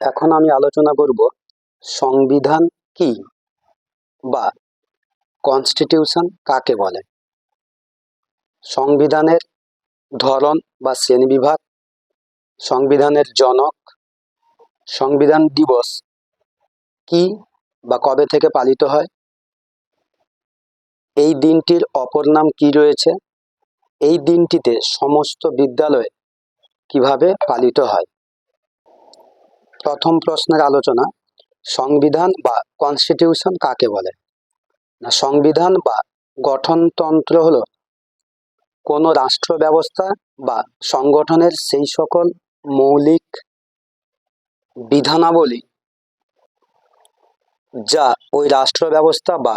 এখন আমি আলোচনা করব সংবিধান কি বা কনস্টিটিউশন কাকে বলে? সংবিধানের ধরন বা শ্রেণীবিভাগ, সংবিধানের জনক, সংবিধান দিবস কি বা কবে থেকে পালিত হয়? এই দিনটির অপর নাম কি রয়েছে? এই দিনটিতে সমস্ত বিদ্যালয়ে কীভাবে পালিত হয়? প্রথম প্রশ্নের আলোচনা, সংবিধান বা কনস্টিটিউশন কাকে বলে? না, সংবিধান বা গঠনতন্ত্র হলো কোনো রাষ্ট্র ব্যবস্থা বা সংগঠনের সেই সকল মৌলিক বিধানাবলী যা ওই রাষ্ট্র ব্যবস্থা বা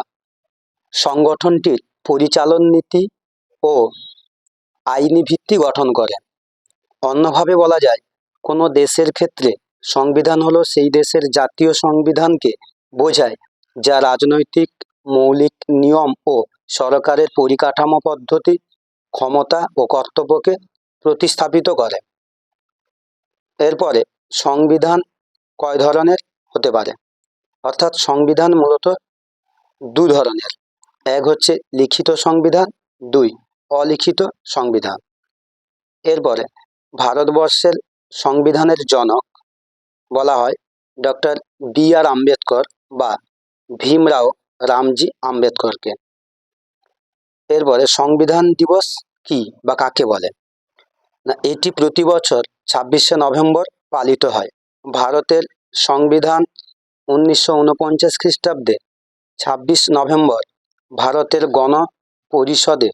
সংগঠনটির পরিচালন নীতি ও আইনি ভিত্তি গঠন করে। অন্যভাবে বলা যায়, কোনো দেশের ক্ষেত্রে সংবিধান হলো সেই দেশের জাতীয় সংবিধানকে বোঝায়, যা রাজনৈতিক, মৌলিক নিয়ম ও সরকারের পরিকাঠামো পদ্ধতি, ক্ষমতা ও কর্তব্যকে প্রতিস্থাপিত করে। এরপরে সংবিধান কয় ধরনের হতে পারে? অর্থাৎ সংবিধান মূলত দু ধরনের। এক হচ্ছে লিখিত সংবিধান, দুই অলিখিত সংবিধান। এরপরে ভারতবর্ষের সংবিধানের জনক বলা হয়। ডক্টর বি আর আম্বেদকর বা ভীমরাও রামজি আম্বেদকরকে। এরপরে সংবিধান দিবস কি বা কাকে বলে? না, এটি প্রতি বছর ছাব্বিশে নভেম্বর পালিত হয়। ভারতের সংবিধান উনিশশো উনপঞ্চাশ খ্রিস্টাব্দে ছাব্বিশ নভেম্বর ভারতের গণ পরিষদে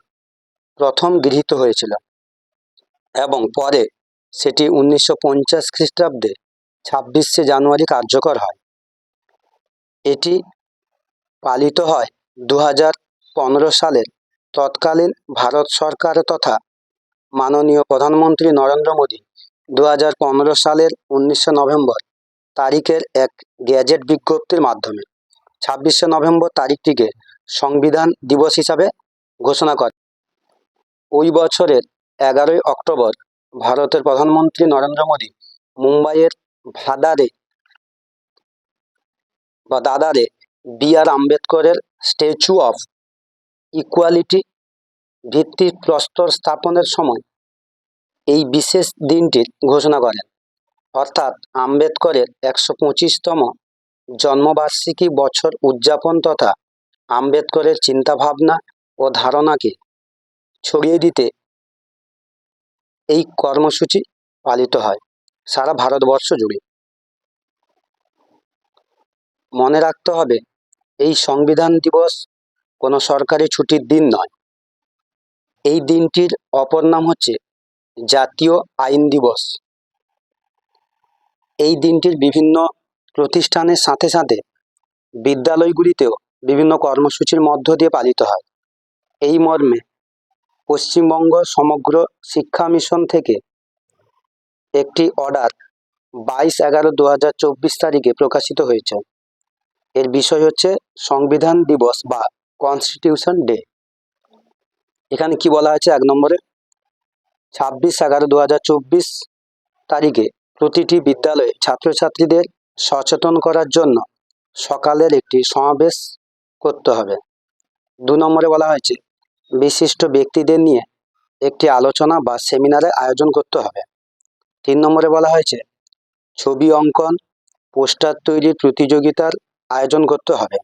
প্রথম গৃহীত হয়েছিল এবং পরে সেটি উনিশশো পঞ্চাশ খ্রিস্টাব্দে ছাব্বিশে জানুয়ারি কার্যকর হয়। এটি পালিত হয় দু হাজার পনেরো সালের তৎকালীন ভারত সরকার তথা মাননীয় প্রধানমন্ত্রী নরেন্দ্র মোদী দু হাজার পনেরো সালের উনিশে নভেম্বর তারিখের এক গ্যাজেট বিজ্ঞপ্তির মাধ্যমে ছাব্বিশে নভেম্বর তারিখটিকে সংবিধান দিবস হিসাবে ঘোষণা করে ওই বছরের এগারোই অক্টোবর ভারতের প্রধানমন্ত্রী নরেন্দ্র মোদী মুম্বাইয়ের ভাদারে, বা দাদারে বি আর আম্বেদকরের স্ট্যাচু অফ ইকুয়ালিটি ভিত্তির প্রস্তর স্থাপনের সময় এই বিশেষ দিনটির ঘোষণা করেন। অর্থাৎ আম্বেদকরের একশো পঁচিশতম জন্মবার্ষিকী বছর উদযাপন তথা আম্বেদকরের চিন্তাভাবনা ও ধারণাকে ছড়িয়ে দিতে এই কর্মসূচি পালিত হয়। সারা ভারতবর্ষ জুড়ে। মনে রাখতে হবে, এই সংবিধান দিবস কোনো সরকারি ছুটির দিন নয়। এই দিনটির অপর নাম হচ্ছে জাতীয় আইন দিবস। এই দিনটির বিভিন্ন প্রতিষ্ঠানের সাথে সাথে বিদ্যালয়গুলিতেও বিভিন্ন কর্মসূচির মধ্য দিয়ে পালিত হয়। এই মর্মে পশ্চিমবঙ্গ সমগ্র শিক্ষা মিশন থেকে একটি অর্ডার বাইশ এগারো দু হাজার চব্বিশ তারিখে প্রকাশিত হয়েছে। এর বিষয় হচ্ছে সংবিধান দিবস বা কনস্টিটিউশন ডে এখানে কি বলা হয়েছে? এক নম্বরে, ছাব্বিশ এগারো দু হাজার চব্বিশ তারিখে প্রতিটি বিদ্যালয়ে ছাত্রছাত্রীদের সচেতন করার জন্য সকালের একটি সমাবেশ করতে হবে। দু নম্বরে বলা হয়েছে, বিশিষ্ট ব্যক্তিদের নিয়ে একটি আলোচনা বা সেমিনারের আয়োজন করতে হবে। তিন নম্বরে বলা হয়েছে, ছবি অঙ্কন, পোস্টার তৈরির প্রতিযোগিতার আয়োজন করতে হবে।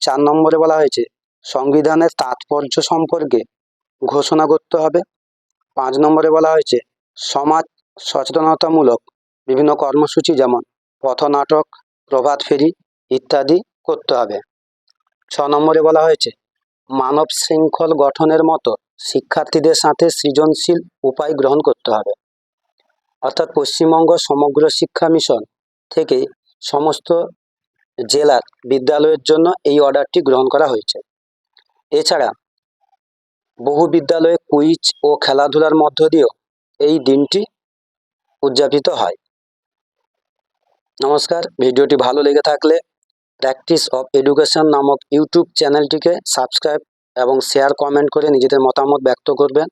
চার নম্বরে বলা হয়েছে, সংবিধানের তাৎপর্য সম্পর্কে ঘোষণা করতে হবে। পাঁচ নম্বরে বলা হয়েছে, সমাজ সচেতনতামূলক বিভিন্ন কর্মসূচি যেমন পথনাটক, প্রভাত ফেরি ইত্যাদি করতে হবে। ছ নম্বরে বলা হয়েছে, মানব শৃঙ্খল গঠনের মতো শিক্ষার্থীদের সাথে সৃজনশীল উপায় গ্রহণ করতে হবে। অর্থাৎ পশ্চিমবঙ্গ সমগ্র শিক্ষা মিশন থেকে সমস্ত জেলার বিদ্যালয়ের জন্য এই অর্ডারটি গ্রহণ করা হয়েছে। এছাড়া বহু বিদ্যালয়ে কুইজ ও খেলাধুলার মধ্য দিয়েও এই দিনটি উদযাপিত হয়। নমস্কার, ভিডিওটি ভালো লেগে থাকলে প্র্যাকটিস অফ এডুকেশন নামক ইউটিউব চ্যানেলটিকে সাবস্ক্রাইব এবং শেয়ার কমেন্ট করে নিজেদের মতামত ব্যক্ত করবেন।